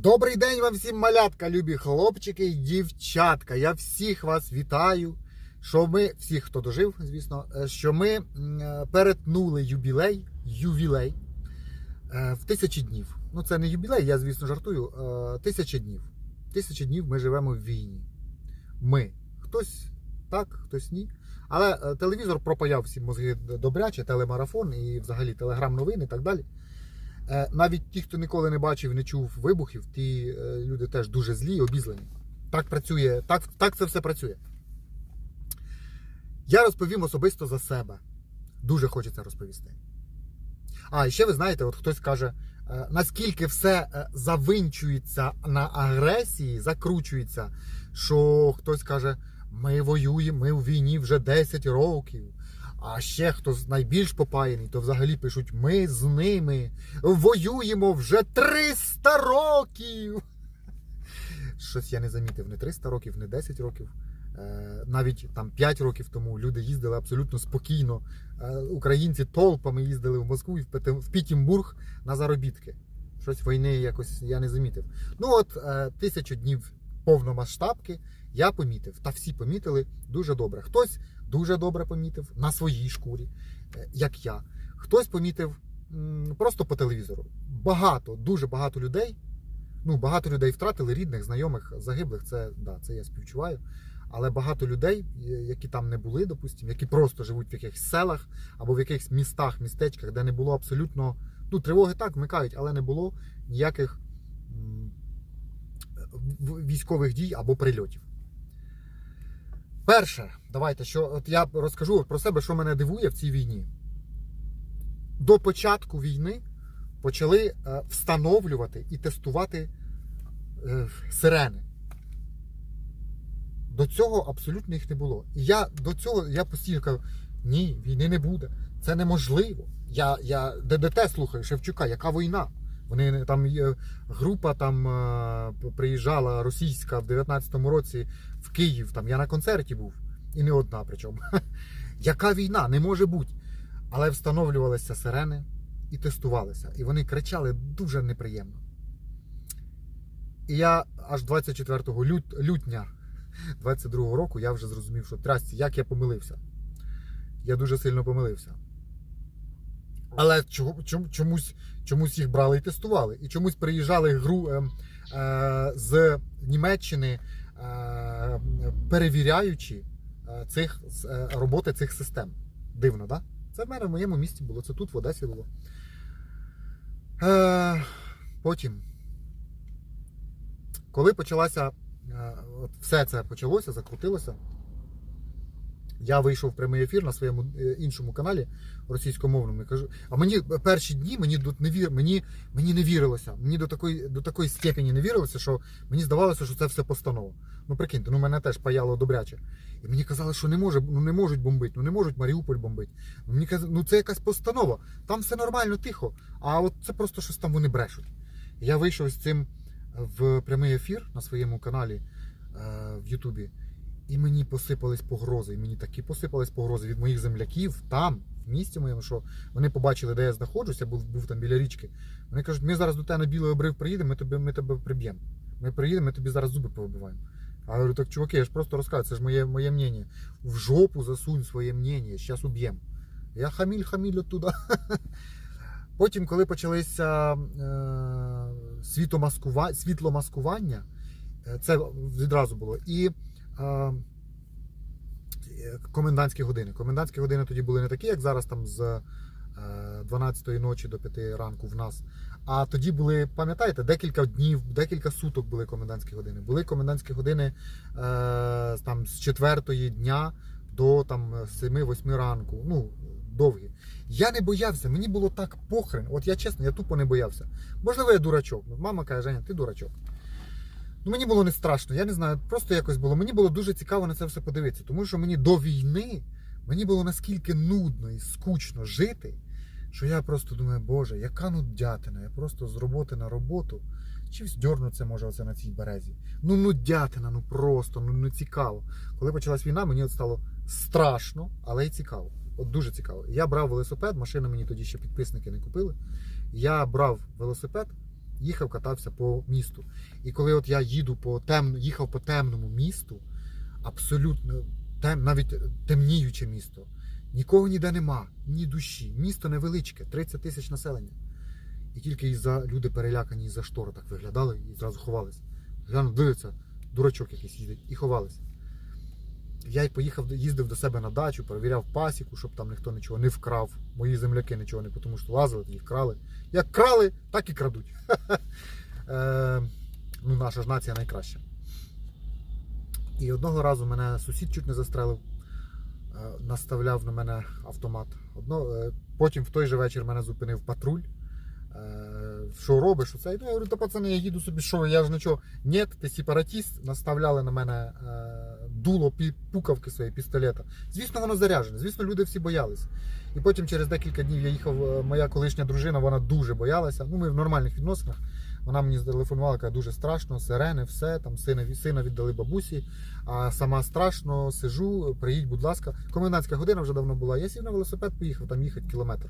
Добрий день вам всім, малятка, любі хлопчики і дівчатка. Я всіх вас вітаю. Що ми, всіх, хто дожив, звісно, е, що ми е, перетнули юбілей, ювілей е, в тисячі днів. Ну, це не юбілей, я, звісно, жартую. Тисяча днів. Тисяча днів ми живемо в війні. Ми. Хтось так, хтось ні. Але телевізор пропаяв всі мозги добряче, телемарафон і взагалі телеграм-новини і так далі. Е, Навіть ті, хто ніколи не бачив, не чув вибухів, ті е, люди теж дуже злі і обізлені. Так працює, так, так це все працює. Я розповім особисто за себе. Дуже хочеться розповісти. А, і ще ви знаєте, от хтось каже, е, наскільки все завинчується на агресії, закручується, що хтось каже, ми воюємо, ми у війні вже 10 років. А ще хто найбільш попаяний, то взагалі пишуть: ми з ними воюємо вже 300 років. Щось я не замітив, не 300 років, не 10 років. Е, Навіть там 5 років тому люди їздили абсолютно спокійно. Е, Українці толпами їздили в Москву і в Пітімбург на заробітки. Щось війни якось я не замітив. Ну от е, тисячу днів повномасштабки я помітив, та всі помітили дуже добре. Хтось дуже добре помітив на своїй шкурі, е, як я. Хтось помітив просто по телевізору. Багато, дуже багато людей. Ну, багато людей втратили рідних, знайомих, загиблих. Це да, це я співчуваю. Але багато людей, е, які там не були, допустимо, які просто живуть в якихось селах або в якихось містах, містечках, де не було абсолютно. Ну, тривоги так вмикають, але не було ніяких військових дій або прильотів. Перше, давайте, що от я розкажу про себе, що мене дивує в цій війні. До початку війни почали е, встановлювати і тестувати е, сирени. До цього абсолютно їх не було. І я до цього я постійно кажу: ні, війни не буде. Це неможливо. Я, я ДДТ слухаю Шевчука, яка війна? Вони там група там е, приїжджала російська в 19-му році в Київ. Там я на концерті був. І не одна причому. Яка війна? Не може бути. Але встановлювалися сирени і тестувалися. І вони кричали дуже неприємно. І я аж 24 лют, лютня 22-го року я вже зрозумів, що трасті, як я помилився. Я дуже сильно помилився. Але чомусь, чомусь їх брали і тестували. І чомусь приїжджали гру е, е, з Німеччини, е, перевіряючи е, цих, е, роботи цих систем. Дивно, так? Да? Це в мене в моєму місті було, це тут в Одесі було. Е, потім, коли почалася, е, все це почалося, закрутилося. Я вийшов в прямий ефір на своєму е, іншому каналі російськомовному. кажу, а мені перші дні мені не вір, мені, мені не вірилося. Мені до такої, до такої степені не вірилося, що мені здавалося, що це все постанова. Ну прикиньте, ну мене теж паяло добряче. І мені казали, що не може, ну не можуть бомбити, ну не можуть Маріуполь бомбити. Ну, Мені казали, ну це якась постанова. Там все нормально, тихо. А от це просто щось там вони брешуть. Я вийшов з цим в прямий ефір на своєму каналі е, в Ютубі. І мені посипались погрози. І мені такі посипались погрози від моїх земляків там, в місті моєму, що вони побачили, де я знаходжуся, був, був там біля річки. Вони кажуть, ми зараз до тебе на білий обрив приїдемо, ми тебе, ми тебе приб'ємо. Ми приїдемо, ми тобі зараз зуби повибиваємо. А я говорю, так чуваки, я ж просто розказую, це ж моє, моє мнення. В жопу засунь своє мнення, зараз уб'ємо. Я хаміль, хаміль оттуда. Потім, коли почалися е, світломаскування, е, це відразу було. І комендантські години. Комендантські години тоді були не такі, як зараз, там з е, 12-ї ночі до 5 ранку в нас. А тоді були, пам'ятаєте, декілька днів, декілька суток були комендантські години. Були комендантські години е, там, з 4 дня до там, 7-8 ранку. Ну, довгі. Я не боявся, мені було так похрен. От я чесно, я тупо не боявся. Можливо, я дурачок. Мама каже, Женя, ти дурачок. Ну, мені було не страшно, я не знаю, просто якось було. Мені було дуже цікаво на це все подивитися, тому що мені до війни мені було наскільки нудно і скучно жити, що я просто думаю, боже, яка нудятина, я просто з роботи на роботу. Чи вздьорну це може оце на цій березі? Ну нудятина, ну просто, ну не цікаво. Коли почалась війна, мені от стало страшно, але й цікаво. От дуже цікаво. Я брав велосипед, машини мені тоді ще підписники не купили. Я брав велосипед їхав, катався по місту. І коли от я їду по тем... їхав по темному місту, абсолютно тем... навіть темніюче місто, нікого ніде нема, ні душі. Місто невеличке, 30 тисяч населення. І тільки із-за люди перелякані із-за штори так виглядали і зразу ховались. Гляну, дивиться, дурачок якийсь їздить, і ховались. Я й поїхав, їздив до себе на дачу, перевіряв пасіку, щоб там ніхто нічого не вкрав. Мої земляки нічого не, тому що лазили, тоді вкрали. Як крали, так і крадуть. Е, ну, наша ж нація найкраща. І одного разу мене сусід чуть не застрелив, е, наставляв на мене автомат. Одно, е, потім в той же вечір мене зупинив патруль. Е, Що робиш? Оце? Ну, я говорю, та пацани, я їду собі, що я ж нічого. Ні, ти сепаратіст, наставляли на мене е, дуло пукавки своєї пістолета. Звісно, воно заряджене, звісно, люди всі боялись. І потім через декілька днів я їхав, е, моя колишня дружина, вона дуже боялася. Ну, ми в нормальних відносинах. Вона мені зателефонувала, каже, дуже страшно, сирени, все, там сина, сина віддали бабусі, а сама страшно сижу, приїдь, будь ласка. Комендантська година вже давно була. Я сів на велосипед, поїхав там їхати кілометр.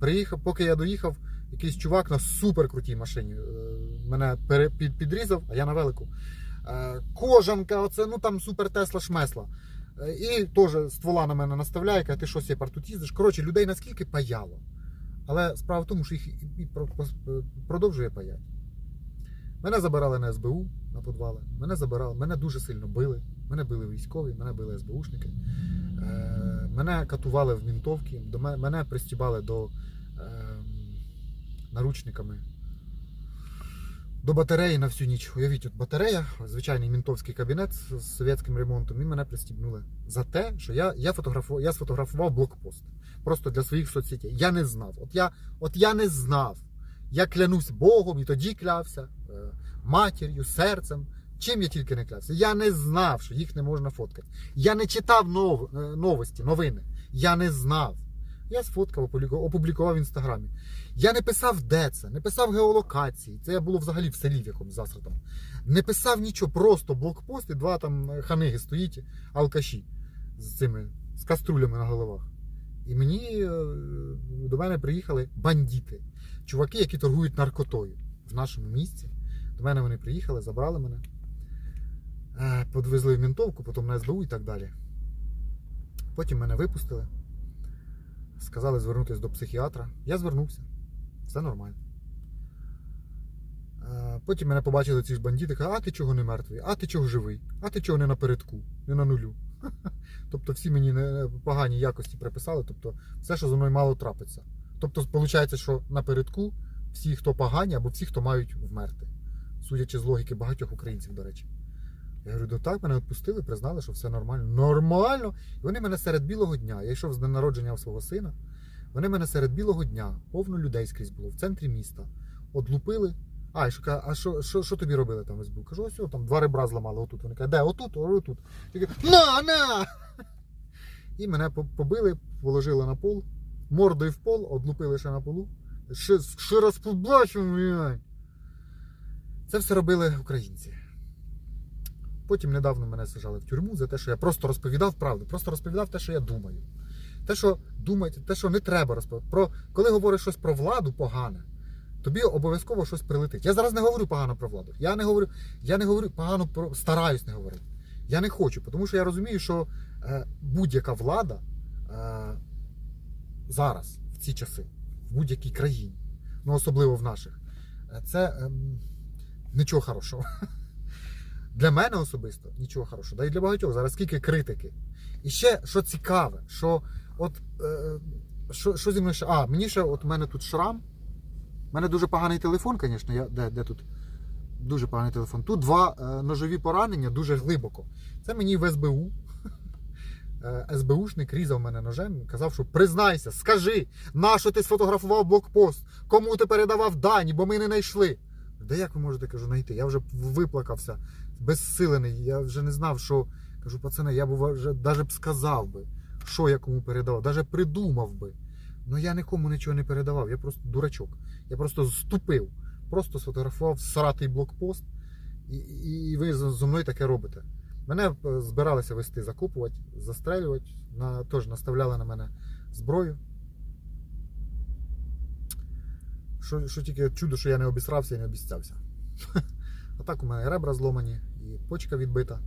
Приїхав, поки я доїхав, якийсь чувак на суперкрутій машині е, мене підрізав, а я на велику. Е, Кожанка, оце, ну там супер Тесла шмесла. Е, І теж ствола на мене наставляє, каже, ти що сепар тут їздиш. Коротше, людей наскільки паяло. Але справа в тому, що їх і, і про- продовжує паяти. Мене забирали на СБУ на подвали. Мене забирали, мене дуже сильно били. Мене били військові, мене били СБУшники. Мене катували в мінтовки, до мене, мене пристібали до е, наручниками. До батареї на всю ніч. Уявіть, от батарея, звичайний мінтовський кабінет з совєтським ремонтом, і мене пристібнули за те, що я, я, фотографував, я сфотографував блокпост. Просто для своїх соцсетей. Я не знав. От я, от я не знав. Я клянусь Богом і тоді клявся, е, матір'ю, серцем, чим я тільки не клявся. Я не знав, що їх не можна фоткати. Я не читав нов, е, новості, новини. Я не знав. Я сфоткав, опубліку- опублікував в інстаграмі. Я не писав, де це, не писав геолокації. Це я було взагалі в селі в якомусь засратом. Не писав нічого, просто блокпост і два там е, ханиги стоїть, алкаші з цими з каструлями на головах. І мені е, до мене приїхали бандити, чуваки, які торгують наркотою в нашому місті. До мене вони приїхали, забрали мене, подвезли в ментовку, потім на СБУ і так далі. Потім мене випустили. Сказали звернутися до психіатра. Я звернувся. Все нормально. Е, Потім мене побачили ці ж бандити, кажуть, а ти чого не мертвий, а ти чого живий, а ти чого не напередку, не на нулю. Тобто всі мені погані якості приписали, тобто все, що зі мною мало трапиться. Тобто, виходить, що напередку всі, хто погані, або всі, хто мають вмерти. Судячи з логіки багатьох українців, до речі. Я говорю, ну так, мене відпустили, признали, що все нормально. Нормально! І вони мене серед білого дня. Я йшов з народження свого сина. Вони мене серед білого дня, повно людей скрізь було, в центрі міста. Одлупили. А, і що, ка- а що, що, що тобі робили там в СБУ? Кажу, ось там два ребра зламали отут. Вони кажуть, де, отут, отут. Я кажу, на, на! І мене побили, положили на пол, мордою в пол, одлупили ще на полу. Ще, ще раз блядь. Це все робили українці. Потім недавно мене сажали в тюрму за те, що я просто розповідав правду, просто розповідав те, що я думаю. Те, що думають, те, що не треба розповідати. Про, коли говориш щось про владу погане, тобі обов'язково щось прилетить. Я зараз не говорю погано про владу. Я не говорю, я не говорю погано про стараюсь не говорити. Я не хочу, тому що я розумію, що е, будь-яка влада е, зараз, в ці часи, в будь-якій країні, ну особливо в наших, е, це ем, нічого хорошого. Для мене особисто нічого хорошого. Да і для багатьох зараз скільки критики. І ще що цікаве, що от е, що, що зі мною ще. А, мені ще от у мене тут шрам. У мене дуже поганий телефон, звісно. Я, де, де тут? Дуже поганий телефон. Тут два е, ножові поранення дуже глибоко. Це мені в СБУ. Е, СБУшник різав мене ножем, і казав, що признайся, скажи, нащо ти сфотографував блокпост, кому ти передавав дані, бо ми не знайшли. Де як ви можете кажу, знайти? Я вже виплакався, безсилений. Я вже не знав, що. Кажу, пацани, я б вже навіть б сказав би, що я кому передавав, навіть придумав би. Ну я нікому нічого не передавав, я просто дурачок. Я просто ступив, просто сфотографував сратий блокпост, і, і, ви зо мною таке робите. Мене е, збиралися вести закопувати, застрелювати, на, теж наставляли на мене зброю. що, що тільки чудо, що я не обісрався і не обіцявся. А так у мене ребра зломані, і почка відбита.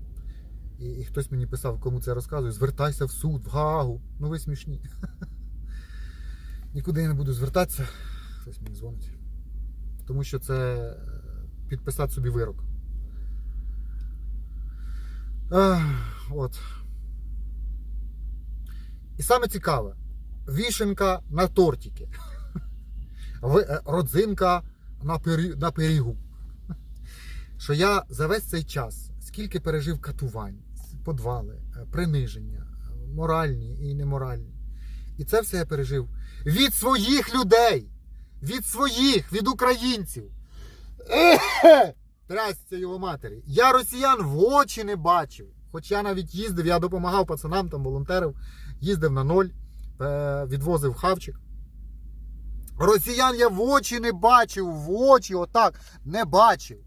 І, і хтось мені писав, кому це розказую, звертайся в суд, в Гаагу. Ну ви смішні. Нікуди я не буду звертатися. Хтось мені дзвонить. Тому що це е, підписати собі вирок. Ех, от. І саме цікаве, вішенка на тортики. Е, Родзинка на пирігу. Що я за весь цей час, скільки пережив катувань, подвали, е, приниження, е, моральні і неморальні. І це все я пережив від своїх людей, від своїх, від українців. Трясся його матері. Я росіян в очі не бачив. Хоч я навіть їздив, я допомагав пацанам, там волонтерів, їздив на ноль, е, відвозив хавчик. Росіян я в очі не бачив, в очі отак не бачив.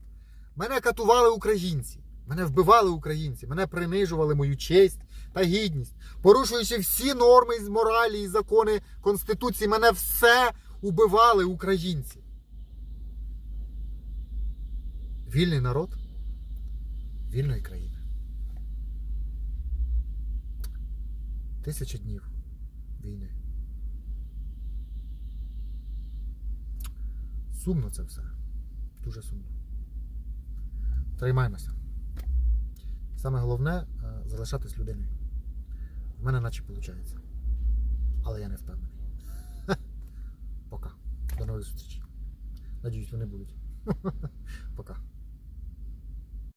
Мене катували українці, мене вбивали українці, мене принижували мою честь та гідність, порушуючи всі норми з моралі і закони Конституції, мене все убивали українці. Вільний народ вільної країни. Тисяча днів війни. Сумно це все. Дуже сумно. Тримаємося. Саме головне е, залишатись людиною. В мене наче виходить. Але я не впевнений. Пока. До нових зустрічей. Надіюсь, вони будуть. Пока.